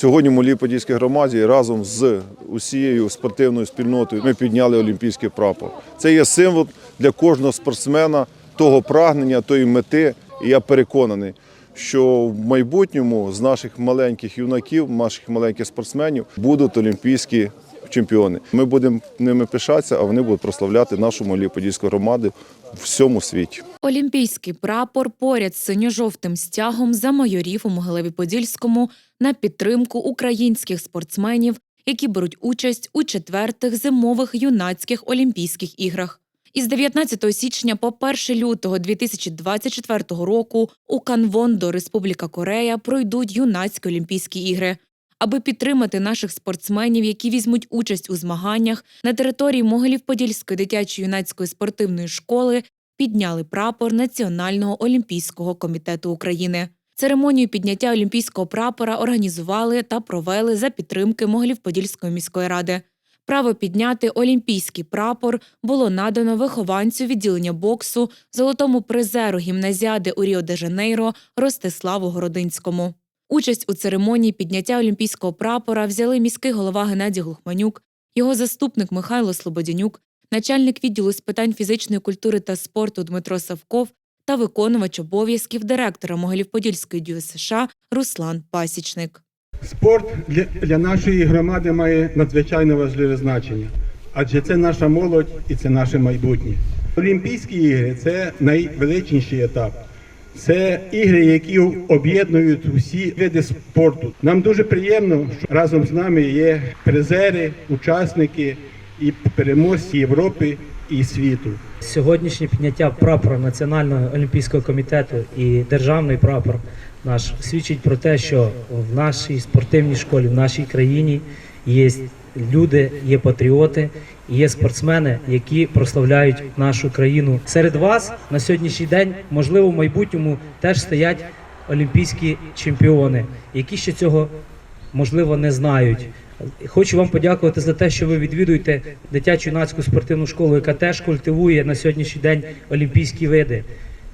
Сьогодні в Малій Подільській громаді разом з усією спортивною спільнотою ми підняли олімпійський прапор. Це є символ для кожного спортсмена того прагнення, тої мети. І я переконаний, що в майбутньому з наших маленьких юнаків, наших маленьких спортсменів будуть олімпійські чемпіони. Ми будемо ними пишатися, а вони будуть прославляти нашу Малій Подільську громаду в всьому світі. Олімпійський прапор поряд з синьо-жовтим стягом замайорів у Могилеві-Подільському на підтримку українських спортсменів, які беруть участь у четвертих зимових юнацьких Олімпійських іграх. Із 19 січня по 1 лютого 2024 року у Канвондо, Республіка Корея, пройдуть юнацькі Олімпійські ігри. Аби підтримати наших спортсменів, які візьмуть участь у змаганнях, на території Могилів-Подільської дитячої юнацької спортивної школи підняли прапор Національного олімпійського комітету України. Церемонію підняття олімпійського прапора організували та провели за підтримки Могилів-Подільської міської ради. Право підняти олімпійський прапор було надано вихованцю відділення боксу, золотому призеру гімназіади у Ріо-де-Жанейро Ростиславу Городинському. Участь у церемонії підняття олімпійського прапора взяли міський голова Геннадій Глухманюк, його заступник Михайло Слободянюк, начальник відділу з питань фізичної культури та спорту Дмитро Савков та виконувач обов'язків директора Могилів-Подільської ДЮС США Руслан Пасічник. Спорт для, для нашої громади має надзвичайно важливе значення, адже це наша молодь і це наше майбутнє. Олімпійські ігри це найвеличніший етап. Це ігри, які об'єднують усі види спорту. Нам дуже приємно, що разом з нами є призери, учасники і переможці Європи і світу. Сьогоднішнє підняття прапора Національного олімпійського комітету і державний прапор наш свідчить про те, що в нашій спортивній школі, в нашій країні є люди, є патріоти, є спортсмени, які прославляють нашу країну. Серед вас на сьогоднішній день, можливо, в майбутньому теж стоять олімпійські чемпіони, які ще цього можливо не знають. Хочу вам подякувати за те, що ви відвідуєте дитячу юнацьку спортивну школу, яка теж культивує на сьогоднішній день олімпійські види,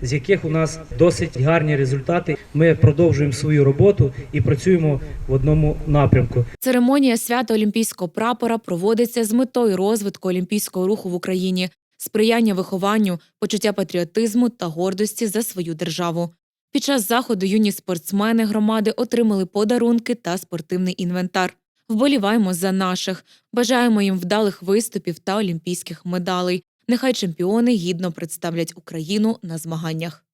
з яких у нас досить гарні результати. Ми продовжуємо свою роботу і працюємо в одному напрямку. Церемонія свята олімпійського прапора проводиться з метою розвитку олімпійського руху в Україні, сприяння вихованню, почуття патріотизму та гордості за свою державу. Під час заходу юні спортсмени громади отримали подарунки та спортивний інвентар. Вболіваємо за наших, бажаємо їм вдалих виступів та олімпійських медалей. Нехай чемпіони гідно представлять Україну на змаганнях.